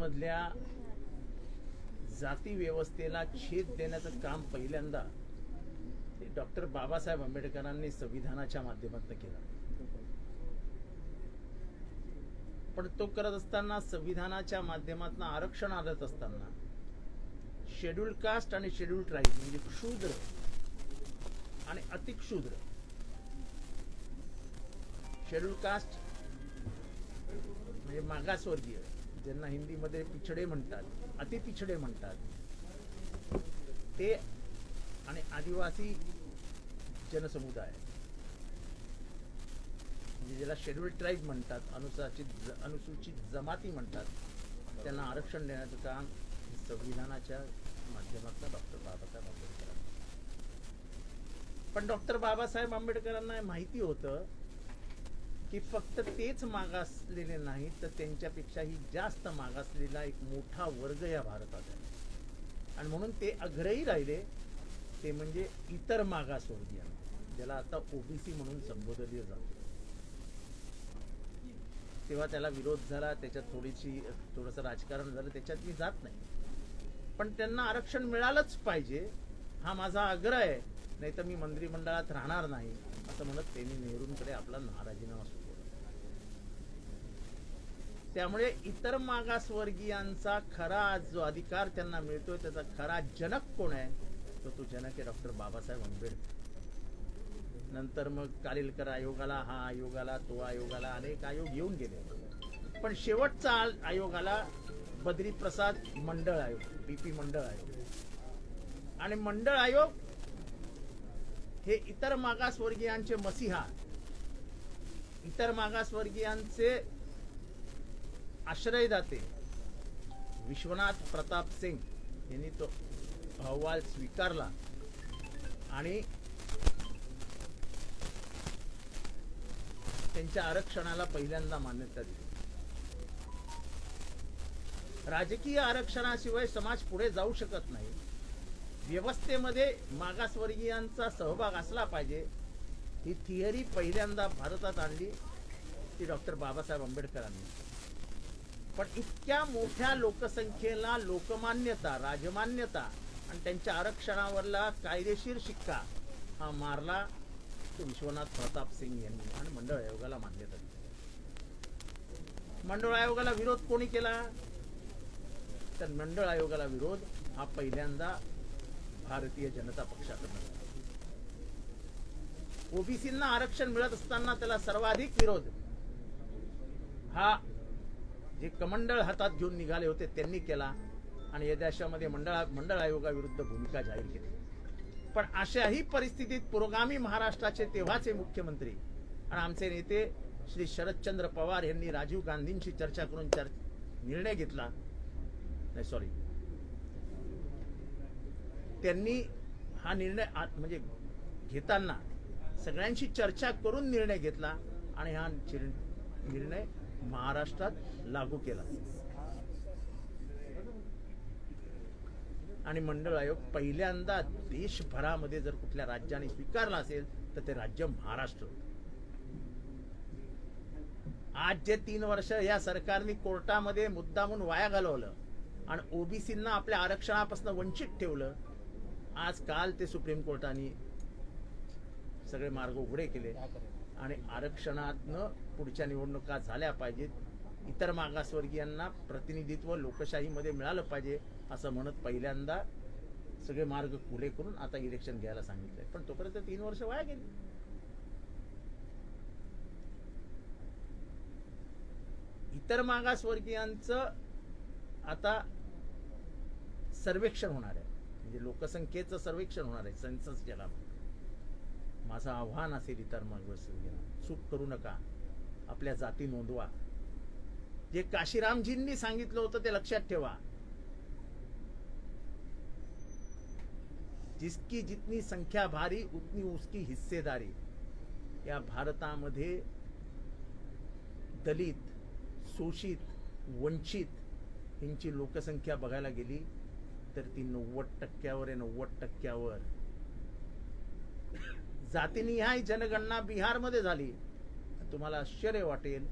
मधल्या जाती व्यवस्थेला छेद देण्याचं काम पहिल्यांदा डॉक्टर बाबासाहेब आंबेडकरांनी संविधानाच्या माध्यमातून केला. पण तो करत असताना संविधानाच्या माध्यमातून आरक्षण आणत असताना शेड्यूल कास्ट आणि शेड्यूल ट्राईब म्हणजे क्षुद्र आणि अतिक्षुद्र. शेड्यूल कास्ट म्हणजे मागासवर्गीय. ज्यांना हिंदीमध्ये पिछडे म्हणतात अति पिछडे म्हणतात ते आणि आदिवासी जनसमुदाय म्हणजे ज्याला शेड्यूल ट्राईब म्हणतात अनुसूचित अनुसूचित जमाती म्हणतात त्यांना आरक्षण देण्याचं काम संविधानाच्या माध्यमातून डॉक्टर बाबासाहेब आंबेडकरांनी. पण डॉक्टर बाबासाहेब आंबेडकरांना हे माहिती होतं की फक्त तेच मागासलेले नाहीत तर त्यांच्यापेक्षाही जास्त मागासलेला एक मोठा वर्ग या भारतात आहे. आणि म्हणून ते आग्रही राहिले ते म्हणजे इतर मागासवर्गीय. ज्याला आता ओबीसी म्हणून संबोधले जाते तेव्हा त्याला विरोध झाला त्याच्यात थोडीशी थोडंसं राजकारण झालं त्याच्यात मी जात नाही. पण त्यांना आरक्षण मिळालंच पाहिजे हा माझा आग्रह आहे. नाही तर मी मंत्रिमंडळात राहणार नाही असं म्हणत त्यांनी नेहरूंकडे आपला नाराजीनामा त्यामुळे इतर मागासवर्गीयांचा खरा जो अधिकार त्यांना मिळतोय त्याचा खरा जनक कोण आहे? तर तो जनक आहे डॉक्टर बाबासाहेब आंबेडकर. नंतर मग कालिलकर आयोगाला हा आयोगाला तो आयोगाला अनेक आयोग येऊन गेले. पण शेवटचा आयोगाला बद्री प्रसाद मंडळ आयोग बीपी मंडळ आयोग. आणि मंडळ आयोग हे इतर मागासवर्गीयांचे मसीहा. इतर मागासवर्गीयांचे आश्रयदाते विश्वनाथ प्रताप सिंग यांनी तो अहवाल स्वीकारला. आणि त्यांच्या आरक्षणाला पहिल्यांदा मान्यता दिली. राजकीय आरक्षणाशिवाय समाज पुढे जाऊ शकत नाही. व्यवस्थेमध्ये मागासवर्गीयांचा सहभाग असला पाहिजे. ही थिअरी पहिल्यांदा भारतात आणली ती डॉक्टर बाबासाहेब आंबेडकरांनी. पण इतक्या मोठ्या लोकसंख्येला लोकमान्यता राजमान्यता आणि त्यांच्या आरक्षणावरला कायदेशीर शिक्का हा मारला तो विश्वनाथ प्रताप सिंग यांनी आणि मंडळ आयोगाला मान्यता दिली. मंडळ आयोगाला विरोध कोणी केला? तर मंडळ आयोगाला विरोध हा पहिल्यांदा भारतीय जनता पक्षाकडून. ओबीसींना आरक्षण मिळत असताना त्याला सर्वाधिक विरोध हा जे कमंडळ हातात घेऊन निघाले होते त्यांनी केला आणि या देशामध्ये मंडळ मंडळ आयोगाविरुद्ध भूमिका जाहीर केली. पण अशाही परिस्थितीत पुरोगामी महाराष्ट्राचे तेव्हाचे मुख्यमंत्री आणि आमचे नेते श्री शरदचंद्र पवार यांनी राजीव गांधींशी चर्चा करून चर निर्णय घेतला. नाही सॉरी त्यांनी हा निर्णय म्हणजे घेताना सगळ्यांशी चर्चा करून निर्णय घेतला आणि हा निर्णय महाराष्ट्रात लागू केला आणि मंडळ आयोग पहिल्यांदा देशभरामध्ये जर कुठल्या राज्याने स्वीकारला असेल तर ते राज्य महाराष्ट्र होतं. आज जे तीन वर्ष या सरकारने कोर्टामध्ये मुद्दामून वाया घालवलं आणि ओबीसींना आपल्या आरक्षणापासून वंचित ठेवलं आज काल ते सुप्रीम कोर्टाने सगळे मार्ग उघडे केले आणि आरक्षणातनं पुढच्या निवडणुका झाल्या पाहिजेत. इतर मागासवर्गीयांना प्रतिनिधित्व लोकशाहीमध्ये मिळालं पाहिजे असं म्हणत पहिल्यांदा सगळे मार्ग खुले करून आता इलेक्शन घ्यायला सांगितलंय. पण तोपर्यंत तीन वर्ष वाया गेली. इतर मागासवर्गीयांचं आता सर्वेक्षण होणार आहे. म्हणजे लोकसंख्येचं सर्वेक्षण होणार आहे सेन्सस ज्याला माझं आव्हान असेल इतर मागासवर्गीयांना चूक करू नका. आपल्या जाती नोंदवा. जे काशीरामजींनी सांगितलं होतं ते लक्षात ठेवा. जिसकी जितनी संख्या भारी उतनी उसकी हिस्सेदारी. या भारतामध्ये दलित शोषित वंचित यांची लोकसंख्या बघायला गेली तर ती नव्वद टक्क्यावर आहे नव्वद टक्क्यावर. जातीनिहाय जनगणना बिहारमध्ये झाली. तुम्हाला आश्चर्य वाटेल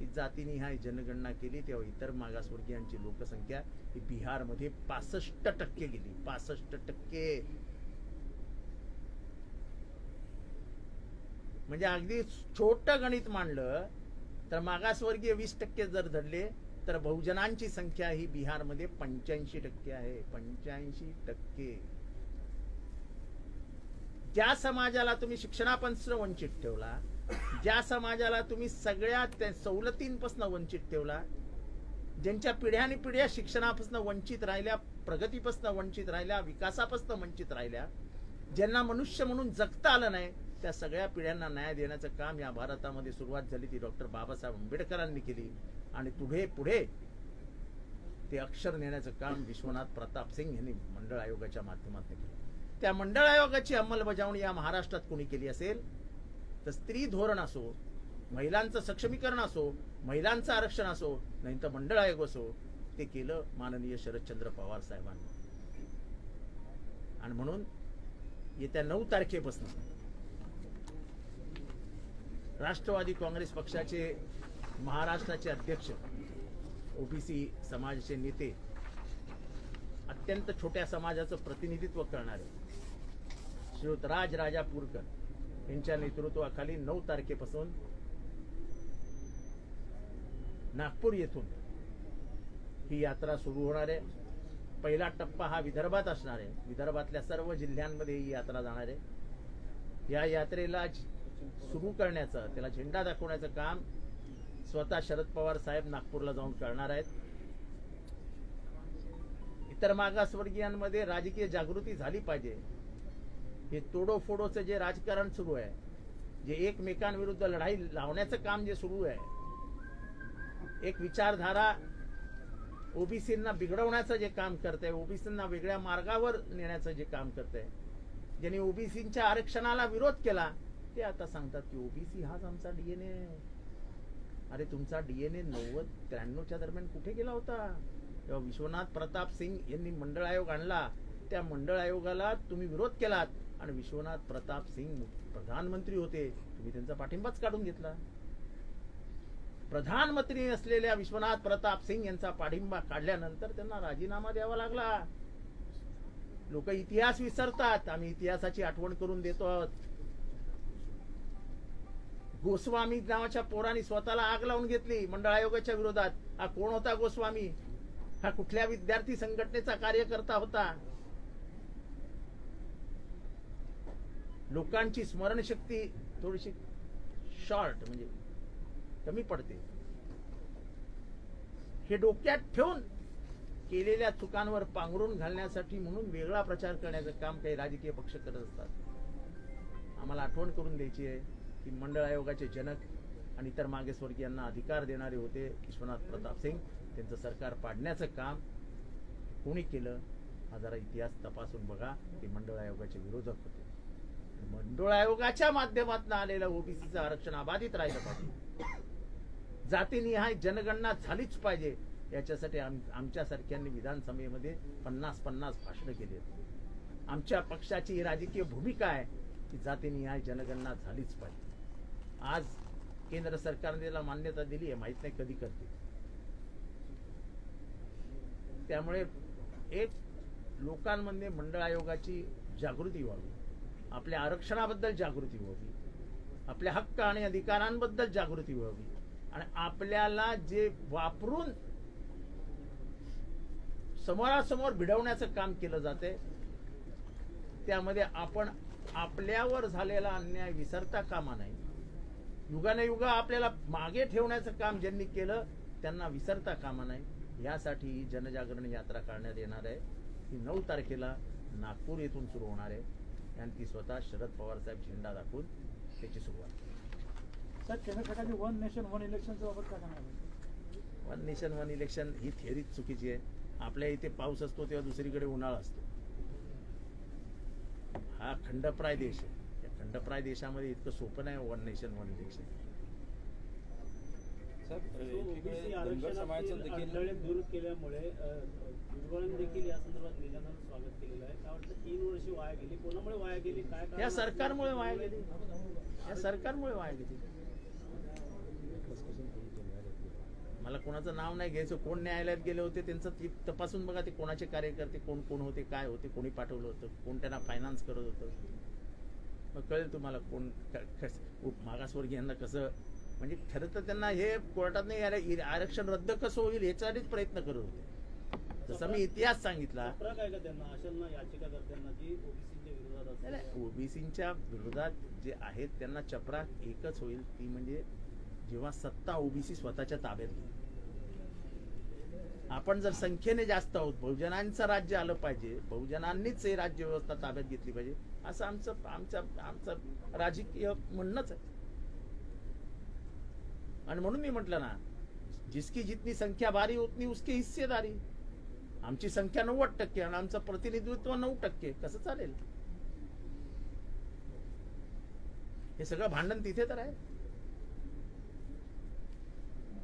की जातीनिहाय जनगणना केली तेव्हा इतर मागासवर्गीयांची लोकसंख्या ही बिहारमध्ये पासष्ट टक्के गेली. पासष्ट टक्के. म्हणजे अगदी छोट गणित मांडलं तर मागासवर्गीय वीस टक्के जर धरले तर बहुजनांची संख्या ही बिहारमध्ये पंच्याऐंशी टक्के आहे. पंच्याऐंशी टक्के. ज्या समाजाला तुम्ही शिक्षणापासून वंचित ठेवला ज्या समाजाला तुम्ही सगळ्या त्या सवलतींपासून वंचित ठेवला ज्यांच्या पिढ्याने पिढ्या शिक्षणापासून वंचित राहिल्या प्रगतीपासून वंचित राहिल्या विकासापासून वंचित राहिल्या ज्यांना मनुष्य म्हणून जगता आलं नाही त्या सगळ्या पिढ्यांना न्याय देण्याचं काम या भारतामध्ये सुरुवात झाली ती डॉक्टर बाबासाहेब आंबेडकरांनी केली. आणि पुढे पुढे ते अक्षर नेण्याचं काम विश्वनाथ प्रताप सिंग यांनी मंडळ आयोगाच्या माध्यमातून केलं. त्या मंडळ आयोगाची अंमलबजावणी या महाराष्ट्रात कोणी केली असेल? तर स्त्री धोरण असो महिलांचं सक्षमीकरण असो महिलांचं आरक्षण असो नाही तर मंडळ आयोग असो ते केलं माननीय शरदचंद्र पवार साहेबांनी. आणि म्हणून येत्या नऊ तारखेपासून राष्ट्रवादी काँग्रेस पक्षाचे महाराष्ट्राचे अध्यक्ष ओबीसी समाजाचे नेते अत्यंत छोट्या समाजाचं प्रतिनिधित्व करणारे श्रीयुत राज राजापूरकर यांच्या नेतृत्वाखाली नऊ तारखेपासून नागपूर येथून ही यात्रा सुरू होणार आहे. पहिला टप्पा हा विदर्भात असणार आहे. विदर्भातल्या सर्व जिल्ह्यांमध्ये ही यात्रा जाणार आहे. या यात्रेला सुरू करण्याचं त्याला झेंडा दाखवण्याचं काम स्वतः शरद पवार साहेब नागपूरला जाऊन करणार आहेत. इतर मागासवर्गीयांमध्ये राजकीय जागृती झाली पाहिजे. हे तोडोफोडोचं जे राजकारण सुरू आहे जे एकमेकांविरुद्ध लढाई लावण्याचं काम जे सुरू आहे एक विचारधारा ओबीसींना बिघडवण्याचं जे काम करतंय ओबीसींना वेगळ्या मार्गावर नेण्याचं जे काम करतंय ज्यांनी ओबीसींच्या आरक्षणाला विरोध केला ते आता सांगतात की ओबीसी हाच आमचा डीएनए अरे तुमचा डीएनए नव्वद त्र्याण्णवच्या दरम्यान कुठे गेला होता? तेव्हा विश्वनाथ प्रताप सिंग यांनी मंडळ आयोग आणला. त्या मंडळ आयोगाला तुम्ही विरोध केलात. आणि विश्वनाथ प्रताप सिंग प्रधानमंत्री होते. तुम्ही त्यांचा पाठिंबाच काढून घेतला. प्रधानमंत्री असलेल्या विश्वनाथ प्रताप सिंग यांचा पाठिंबा काढल्यानंतर त्यांना राजीनामा द्यावा लागला. लोक इतिहास विसरतात. आम्ही इतिहासाची आठवण करून देतो आहोत गोस्वामी नावाच्या पोराने स्वतःला आग लावून घेतली मंडळ आयोगाच्या विरोधात. हा कोण होता गोस्वामी? हा कुठल्या विद्यार्थी संघटनेचा कार्यकर्ता होता? लोकांची स्मरणशक्ती थोडीशी शॉर्ट म्हणजे कमी पडते. हे डोक्यात ठेवून केलेल्या चुकांवर पांघरून घालण्यासाठी म्हणून वेगळा प्रचार करण्याचं काम काही राजकीय पक्ष करत असतात. आम्हाला आठवण करून द्यायची आहे की मंडळ आयोगाचे जनक आणि इतर मागेस्वर्गीयांना अधिकार देणारे होते विश्वनाथ प्रताप सिंग. त्यांचं सरकार पाडण्याचं काम कोणी केलं? हा जरा इतिहास तपासून बघा. ते मंडळ आयोगाचे विरोधक होते. मंडळ आयोगाच्या माध्यमातून आलेलं ओबीसीचं आरक्षण अबाधित राहिलं पाहिजे. जातीनिहाय जनगणना झालीच पाहिजे. याच्यासाठी आम आमच्यासारख्यांनी विधानसभेमध्ये पन्नास पन्नास भाषणं केली आहेत. आमच्या पक्षाची ही राजकीय भूमिका आहे की जातीनिहाय जनगणना झालीच पाहिजे. आज केंद्र सरकारने त्याला मान्यता दिली आहे माहीत नाही कधी करते. त्यामुळे एक लोकांमध्ये मंडळ आयोगाची जागृती व्हावी. आपल्या आरक्षणाबद्दल जागृती व्हावी. आपल्या हक्क आणि अधिकारांबद्दल जागृती व्हावी. आणि आपल्याला जे वापरून समोरासमोर भिडवण्याचं काम केलं जाते त्यामध्ये आपण आपल्यावर झालेला अन्याय विसरता कामा नाही युगाने युगा आपल्याला मागे ठेवण्याचं काम ज्यांनी केलं त्यांना विसरता कामा नाही यासाठी जनजागरण यात्रा काढण्यात येणार आहे. ही नऊ तारखेला नागपूर येथून सुरू होणार आहे. आणि ती स्वतः शरद पवार साहेब झेंडा दाखवून त्याची सुरुवात सर केंद्र सरकारने वन नेशन वन इलेक्शनचा काय सांगणार आहे? वन नेशन वन इलेक्शन ही थेअरीच चुकीची आहे. आपल्या इथे पाऊस असतो तेव्हा दुसरीकडे उन्हाळा असतो. हा खंडप्राय देश आहे. या खंडप्राय देशामध्ये इतकं सोपं नाही वन नेशन वन इलेक्शन दूर केल्यामुळे भुजबळांनी देखील या संदर्भात निवेदनाचं स्वागत केलेलं आहे. काय वाटतं तीन वर्षे वाया गेली कोणामुळे वाया गेली काय कारण या असणार? सरकारमुळे वाया गेली. या सरकारमुळे वाया गेली. मला कोणाचं नाव नाही घ्यायचं. कोण न्यायालयात गेले होते त्यांचं ती तपासून बघा ते कोणाचे कार्यकर्ते कोण कोण होते काय होते कोणी पाठवलं होतं कोण त्यांना फायनान्स करत होतं. मग कळेल तुम्हाला कोण मागासवर्गीयांना कसं म्हणजे खरं तर त्यांना हे कोर्टात नाही आरक्षण रद्द कसं होईल याच्यासाठीच प्रयत्न करत होते. जसं मी इतिहास सांगितला. ओबीसीच्या विरोधात जे आहेत त्यांना चपराक एकच होईल. ती म्हणजे जेव्हा सत्ता ओबीसी स्वतःच्या ताब्यात घेईल. आपण जर संख्येने जास्त आहोत बहुजनांचं राज्य आलं पाहिजे बहुजनांनीच हे राज्य व्यवस्था ताब्यात घेतली पाहिजे असं आमचं आमचं आमचं राजकीय म्हणणंच आहे. आणि म्हणून मी म्हटलं ना जिसकी जितनी संख्या भारी उतनी उसकी हिस्सेदारी. आमची संख्या नव्वद टक्के आणि आमचं प्रतिनिधित्व नऊ टक्के. कसं चालेल? हे सगळं भांडण तिथे तर आहे.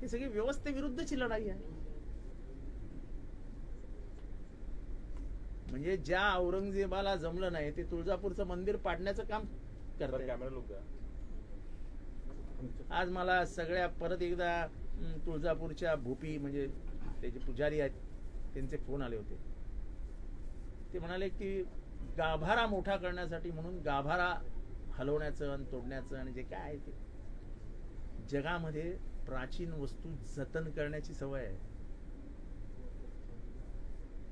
हे सगळी व्यवस्थेविरुद्धची लढाई आहे. म्हणजे ज्या औरंगजेबाला जमलं नाही ते तुळजापूरचं मंदिर पाडण्याचं काम करतात कॅमेरा लोक आज मला सगळ्या परत एकदा तुळजापूरच्या भूपी म्हणजे ते जे पुजारी आहेत त्यांचे फोन आले होते. ते म्हणाले की गाभारा मोठा करण्यासाठी म्हणून गाभारा हलवण्याचं आणि तोडण्याचं आणि जे काय आहे ते. जगामध्ये प्राचीन वस्तू जतन करण्याची सवय आहे.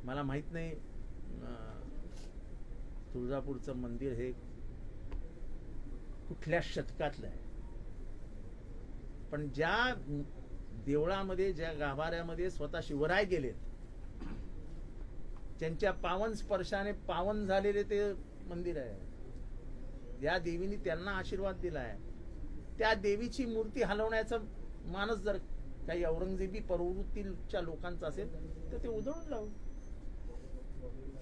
मला माहीत नाही तुळजापूरचं मंदिर हे कुठल्या शतकातलं आहे. पण ज्या देवळामध्ये ज्या गाभाऱ्यामध्ये स्वतः शिवराय गेलेत त्यांच्या पावन स्पर्शाने पावन झालेले ते मंदिर आहे. या देवीने त्यांना आशीर्वाद दिलाय. त्या देवीची मूर्ती हलवण्याचा मानस जर काही औरंगजेबी प्रवृत्तीच्या लोकांचा असेल तर ते उधळून लावू.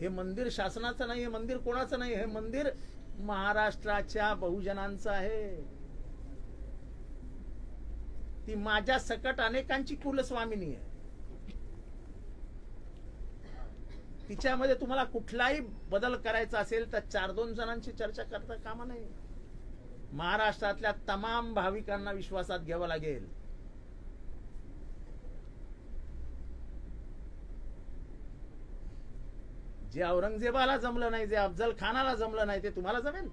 हे मंदिर शासनाचं नाही हे मंदिर कोणाचं नाही हे मंदिर महाराष्ट्राच्या बहुजनांचं आहे. ती माझ्या सकट अनेकांची कुलस्वामिनी आहे. तिच्यामध्ये तुम्हाला कुठलाही बदल करायचा असेल तर चार दोन जणांची चर्चा करता कामा नाही महाराष्ट्रातल्या तमाम भाविकांना विश्वासात घ्यावं लागेल. जे औरंगजेबाला जमलं नाही जे अफजल खानाला जमलं नाही ते तुम्हाला जमेल?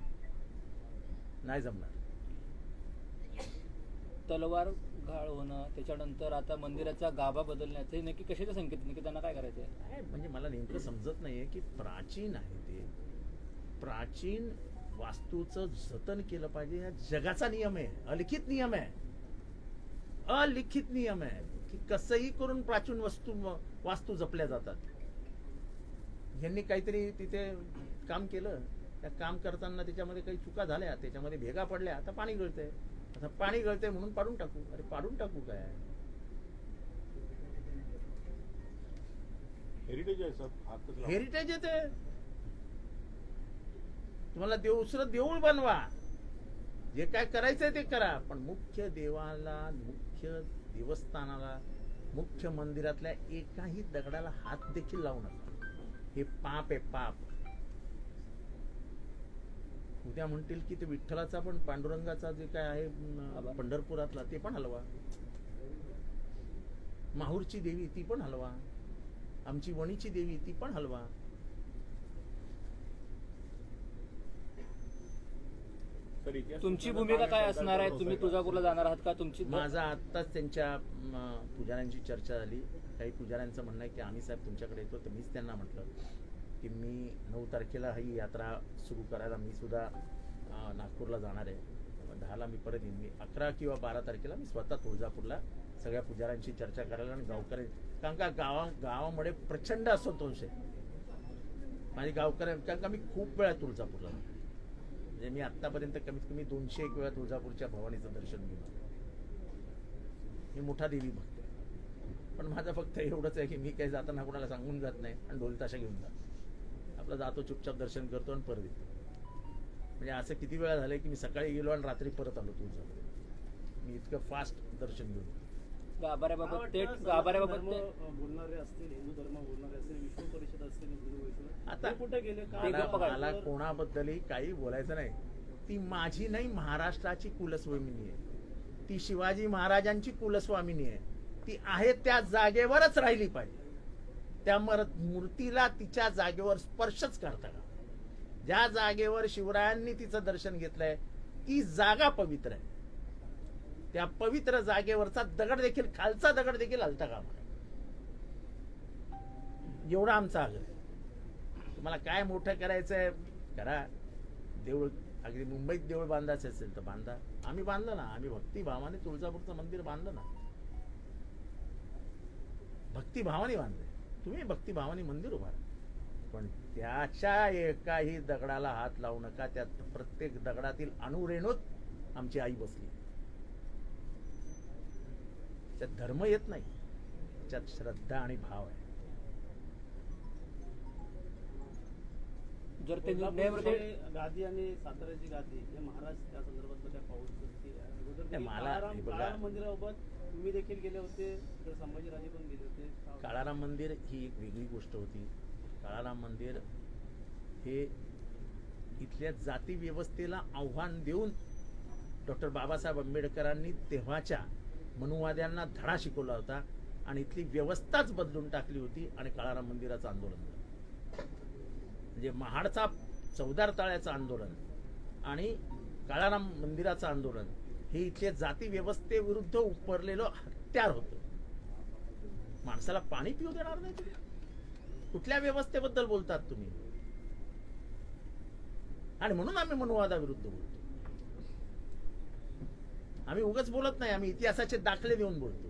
नाही जमणार. तलवार घाळ होणं त्याच्यानंतर आता मंदिराचा गाभा बदलण्याचं हे नक्की कशाचे संकेत नक्की त्यांना काय करायचं आहे काय म्हणजे मला नेमकं समजत नाहीये की प्राचीन आहे ते. प्राचीन वास्तूचं जतन केलं पाहिजे. हा जगाचा नियम आहे. अलिखित नियम आहे. अलिखित नियम आहे की कसंही करून प्राचीन वस्तू वास्तू जपल्या जातात. यांनी काहीतरी तिथे काम केलं. त्या काम करताना त्याच्यामध्ये काही चुका झाल्या त्याच्यामध्ये भेगा पडल्या आता पाणी गळतंय आता पाणी गळतंय म्हणून पाडून टाकू. अरे पाडून टाकू काय? हेरिटेज आहे सर? हेरिटेज येते. तुम्हाला देव दुसरं देऊळ बनवा. जे काय करायचंय ते करा. पण मुख्य देवाला मुख्य देवस्थानाला मुख्य मंदिरातल्या एकाही दगडाला हात देखील लावू नका. हे पाप आहे पाप. उद्या म्हणतील की ते विठ्ठलाचा पण पांडुरंगाचा जे काय आहे पंढरपुरातला ते पण हलवा. माहूरची देवी ती पण हलवा. आमची वणीची देवी ती पण हलवा. तुमची भूमिका काय असणार आहे? तुम्ही तुळजापूरला जाणार आहात का? तुमची माझा आत्ताच त्यांच्या पुजाऱ्यांची चर्चा झाली. काही पुजाऱ्यांचं म्हणणं आहे की आम्ही साहेब तुमच्याकडे येतो तर मीच त्यांना म्हटलं. की मी नऊ तारखेला ही यात्रा सुरू करायला मी सुद्धा नागपूरला जाणार आहे. दहाला मी परत येईन. मी अकरा किंवा बारा तारखेला मी स्वतः तुळजापूरला सगळ्या पुजाऱ्यांशी चर्चा करायला आणि गावकरी कारण का गावा गावामध्ये प्रचंड असंतोष आहे माझे गावकऱ्या कारण का मी खूप वेळा तुळजापूरला म्हणजे मी आत्तापर्यंत कमीत कमी दोनशे एक वेळा तुळजापूरच्या भवानीचं दर्शन घेऊन मी मोठा देवी भक्त आहे. पण माझं फक्त एवढंच आहे की मी काही जाताना कुणाला सांगून जात नाही आणि ढोल ताशा घेऊन जातो. आपलं जातो चुपचाप दर्शन करतो आणि परत येतो. म्हणजे असं किती वेळा झालंय की मी सकाळी गेलो आणि रात्री परत आलो तुळजापूर मी इतकं फास्ट दर्शन घेऊन. गाभाऱ्याबाबत मला थेट वाटतं गाभाऱ्याबाबत धर्म, ते- अं, बोलणारे असतील हिंदू धर्म बोलणारे असतील विश्व परिषद असतील हिंदू परिषद आता कुठे गेले? मला कोणाबद्दलही काही बोलायचं नाही. ती माझी नाही महाराष्ट्राची कुलस्वामिनी आहे. ती शिवाजी महाराजांची कुलस्वामिनी आहे. ती आहे त्या जागेवरच राहिली पाहिजे. त्या मरत मूर्तीला तिच्या जागेवर स्पर्शच करता का? ज्या जागेवर शिवरायांनी तिचं दर्शन घेतलंय ती जागा पवित्र आहे. त्या पवित्र जागेवरचा दगड देखील खालचा दगड देखील हलता का एवढा आमचा आग्रह आहे. तुम्हाला काय मोठं करायचंय? करा. देऊळ अगदी मुंबईत देऊळ बांधायचं असेल तर बांधा. आम्ही बांधलं ना. आम्ही भक्तिभावाने तुळजापूरचं मंदिर बांधलं ना. भक्तिभावाने बांधलं तुम्ही भक्तिभावाने मंदिर उभारा. पण त्याच्या एकाही दगडाला हात लावू नका. त्यात प्रत्येक दगडातील अणुरेणूत आमची आई बसली. त्यात धर्म येत नाही. त्यात श्रद्धा आणि भाव आहे. जर ते गादी आणि साताऱ्याची गादी हे महाराज त्या संदर्भात मला- मंदिराबाबत तुम्ही देखील गेले होते तर संभाजीराजे पण गेले होते. काळाराम मंदिर ही एक वेगळी गोष्ट होती. काळाराम मंदिर हे इथल्या जाती व्यवस्थेला आव्हान देऊन डॉक्टर बाबासाहेब आंबेडकरांनी तेव्हाच्या मनुवाद्यांना धडा शिकवला होता आणि इथली व्यवस्थाच बदलून टाकली होती आणि काळाराम मंदिराचं आंदोलन झालं. म्हणजे महाडचा चौदार ताळ्याचं आंदोलन आणि काळाराम मंदिराचं आंदोलन हे इथल्या जाती व्यवस्थेविरुद्ध उपरलेलं हत्यार होतं. माणसाला पाणी पिऊ देणार नाही तुम्ही. कुठल्या व्यवस्थेबद्दल बोलतात तुम्ही? आणि म्हणून आम्ही मनुवादाविरुद्ध बोलतो. आम्ही उगाच बोलत नाही आम्ही इतिहासाचे दाखले देऊन बोलतो.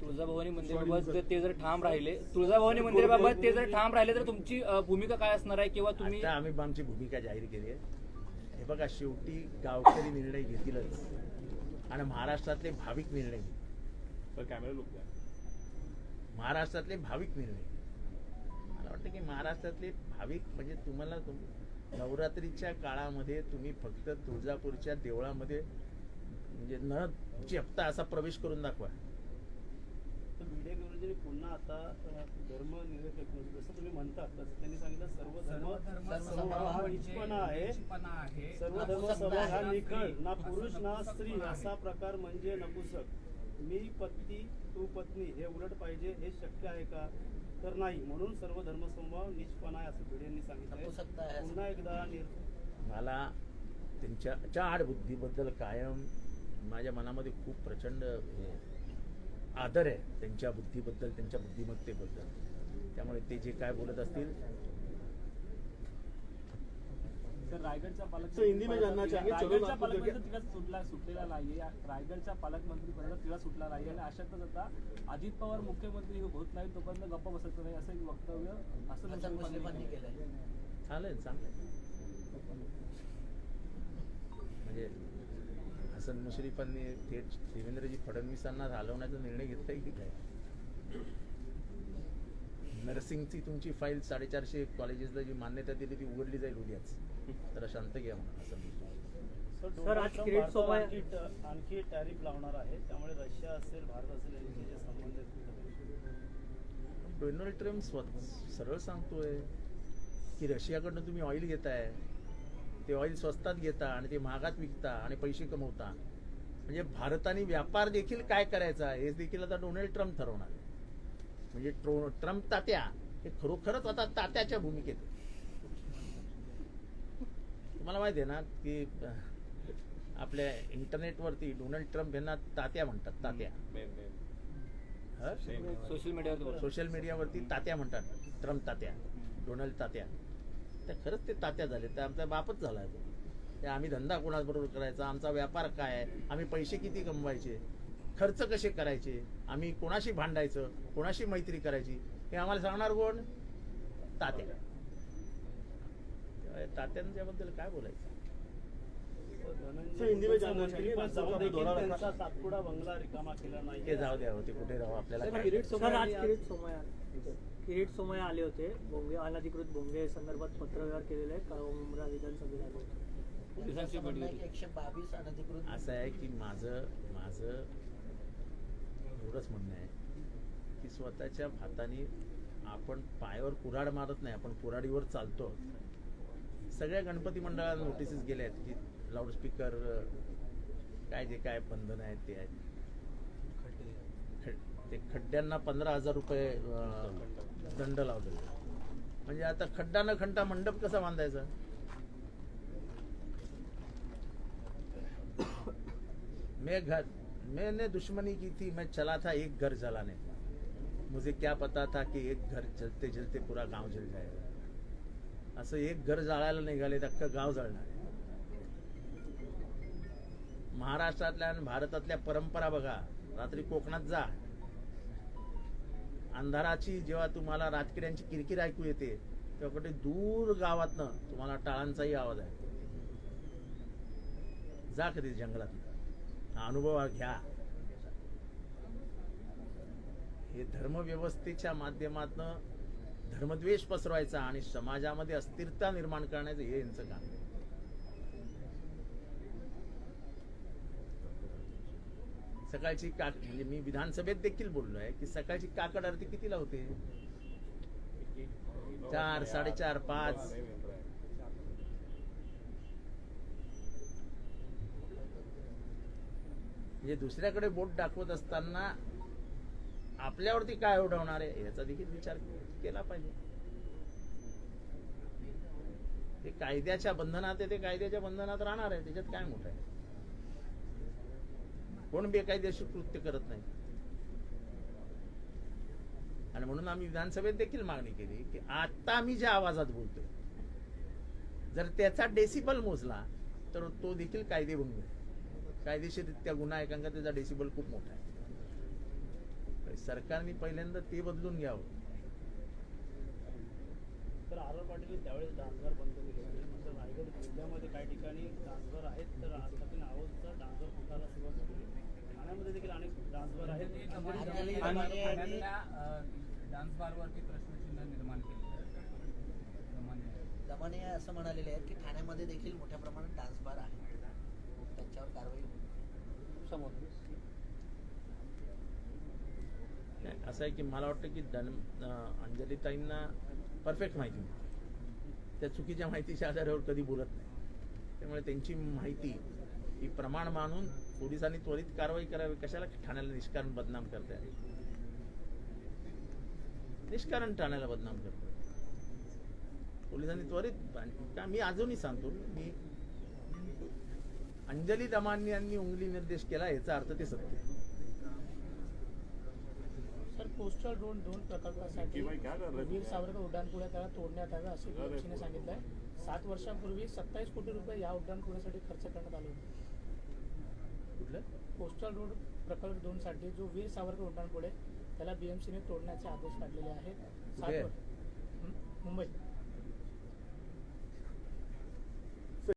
तुळजाभवानी मंदिराबाबत ते जर ठाम राहिले तुळजाभवानी मंदिराबाबत ते जर ठाम राहिले तर तुमची भूमिका काय असणार आहे किंवा तुम्ही आम्ही आमची भूमिका जाहीर केली आहे. हे बघा शेवटी गावकरी निर्णय घेतीलच. आणि महाराष्ट्रातले भाविक निर्णय. महाराष्ट्रातले भाविक निर्णय. मला वाटतं की महाराष्ट्रातले भाविक म्हणजे तुम्हाला तुम- नवरात्रीच्या काळामध्ये तुम्ही फक्त तुळजापूरच्या देवळामध्ये म्हणजे न चेपता असा प्रवेश करून दाखवा. मीडिया कव्हरेजने पुन्हा आता अ, धर्म निरपेक्ष म्हणजे जसं तुम्ही म्हणता तसं त्यांनी सांगितलं सर्व धर्म समभाव हा निष्पणा आहे. सर्व धर्म समभाव हा निखळ ना पुरुष ना स्त्री असा प्रकार म्हणजे नपुसक. मी पत्नी तू पत्नी हे उलट पाहिजे हे शक्य आहे का? तर नाही. म्हणून सर्व धर्म समभाव निष्पणा आहे असं भिडेंनी सांगितलं पुन्हा एकदा निर मला त्यांच्या चाड बुद्धीबद्दल कायम माझ्या मनामध्ये खूप प्रचंड हे, आदर आहे त्यांच्या बुद्धीबद्दल त्यांच्या बुद्धिमत्तेबद्दल. त्यामुळे ते जे काय बोलत असतील सर रायगडचा पालक सर, हिंदी में जानना चाहेंगे, चलो रायगडचा. तिला सुटला सुटलेला नाहीये. रायगडच्या पालकमंत्री तिला सुटला नाहीये. आणि अशातच आता अजित पवार मुख्यमंत्री होत नाही तोपर्यंत गप्प बसायचं नाही. असं एक वक्तव्य असं चालेल चांगलं. म्हणजे हसन मुश्रीफांनी थेट देवेंद्रजी फडणवीसांना हलवण्याचा निर्णय घेतलाय की काय? नर्सिंगची तुमची फाईल साडेचारशे कॉलेजेसला जी मान्यता दिली ती उघडली जाईल उद्याच. जरा शांत घ्या म्हणा सोमय्या- आणखी टॅरिफ लावणार आहे. त्यामुळे रशिया असेल भारत असेल यांचे जे संबंध आहेत डोनाल्ड ट्रम्प स्व सरळ सांगतोय की रशियाकडनं तुम्ही ऑइल घेताय. ते ऑइल स्वस्तात घेता आणि ते महागात विकता आणि पैसे कमवता म्हणजे भारताने व्यापार देखील काय करायचा हे देखील आता डोनाल्ड ट्रम्प ठरवणार. म्हणजे ट्रो- ट्रम्प तात्या हे खरोखरच आता तात्याच्या भूमिकेत. तुम्हाला माहिती आहे ना की आपल्या इंटरनेटवरती डोनाल्ड ट्रम्प यांना तात्या म्हणतात तात्या? सोशल मीडियावर सोशल मीडियावरती तात्या म्हणतात ट्रम्प तात्या डोनाल्ड तात्या त्या खरंच ते तात्या झाले. ते आमचा बापच झाला तो. ते आम्ही धंदा कोणाबरोबर करायचा? आमचा व्यापार काय? आहे आम्ही पैसे किती कमवायचे? खर्च कसे करायचे? आम्ही कोणाशी भांडायचं? कोणाशी मैत्री करायची? हे आम्हाला सांगणार कोण? तात्या. तात्यांच्याबद्दल काय बोलायचं? सातपुडा बंगला रिकामा केला नाही. ते जाऊ द्या होते कुठे राहू आपल्याला किरीट सोमय्या आले होते. भोंगे अनधिकृत भोंगे संदर्भात पत्रव्यवहार केलेले आहे कळवमुंब्रा विधानसभेत आले होते. पोलिसांची भेट घेतली एकशे बावीस अनधिकृत असं आहे की माझं माझं एवढंच म्हणणं आहे की स्वतःच्या हाताने आपण पायावर कुऱ्हाड मारत नाही आपण कुऱ्हाडीवर चालतो. सगळ्या गणपती मंडळाला नोटिसेस गेल्या आहेत की लाऊडस्पीकर काय जे काय बंधन आहेत ते आहेत ते खड्ड्यांना पंधरा हजार रुपये दंड लावलेला. म्हणजे आता खड्डा न खंडा मंडप कसा बांधायचा? मैं घर मैंने दुश्मनी की थी मैं चला था एक घर जलाने। मुझे क्या पता था कि एक घर जलते जलते पूरा गाव जल जाएगा। असं एक घर जाळायला निघाले तर अख्खं गाव जळणार महाराष्ट्रातल्या आणि भारतातल्या परंपरा बघा. रात्री कोकणात जा. अंधाराची जेव्हा तुम्हाला राजकिड्यांची किरकिर ऐकू येते तेव्हा कुठे दूर गावातनं तुम्हाला टाळांचाही आवाज आहे. जा कधी जंगलात हा अनुभव घ्या. हे धर्मव्यवस्थेच्या माध्यमातनं धर्मद्वेष पसरवायचा आणि समाजामध्ये अस्थिरता निर्माण करण्याचं हे यांचं काम आहे. सकाळची काक म्हणजे मी विधानसभेत देखील बोललो आहे की सकाळची काकड आरती कितीला होते? चार साडेचार पाच. म्हणजे दुसऱ्याकडे बोट दाखवत असताना आपल्यावरती काय उडवणार आहे याचा देखील विचार केला पाहिजे. ते कायद्याच्या बंधनात आहे ते कायद्याच्या बंधनात राहणार आहे त्याच्यात काय मोठं आहे? कोण बेकायदेशीर कृत्य करत नाही? आणि म्हणून आम्ही विधानसभेत देखील मागणी केली की आता आम्ही ज्या आवाजात बोलतोय जर त्याचा डेसिबल मोजला तर तो देखील कायदेभंग कायदेशीररित्या गुन्हा आहे कारण का त्याचा डेसिबल खूप मोठा आहे. सरकारने पहिल्यांदा ते बदलून घ्यावं. तर आर पाटील त्यावेळेस डान्सबार बंद केले म्हणजे रायगड जिल्ह्यामध्ये काही ठिकाणी डान्सबार आहेत तर फुटायला सुरुवात ठाण्यामध्ये देखील अनेक डान्सबार आहेत. अंजली दमाने यांनी डान्स बारवरती प्रश्नचिन्ह निर्माण केले. दमाने दमाने असं म्हणालेले आहेत की ठाण्यामध्ये देखील मोठ्या प्रमाणात डान्स बार आहे त्यांच्यावर कारवाई समोर. नाही, असं आहे की मला वाटतं की धन अं, अंजलीताईंना परफेक्ट माहिती होती. त्या चुकीच्या माहितीच्या आधारावर कधी बोलत नाही. त्यामुळे त्यांची माहिती ही प्रमाण मानून पोलिसांनी त्वरित कारवाई करावी. कशाला ठाण्याला निष्कारण बदनाम करताय? निष्कारण ठाण्याला बदनाम करताय. पोलिसांनी त्वरित मी अजूनही सांगतो मी अंजली दमानी यांनी उंगली निर्देश केला याचा अर्थ ते सत्य आहे. सर पोस्टल ड्रोन दोन प्रकल्पासाठी वीर सावरकर उड्डाणपुळ्या त्याला तोडण्यात याव्या असे सांगितलं आहे सात वर्षापूर्वी सत्तावीस कोटी रुपये या उड्डाणपुळ्यासाठी खर्च करण्यात आले होते. कुठलं? पोस्टल रोड प्रकल्प दोन साठी जो वीर सावरकर उड्डाणपुळे त्याला बीएमसीने तोडण्याचे आदेश काढलेले आहेत? मुंबई.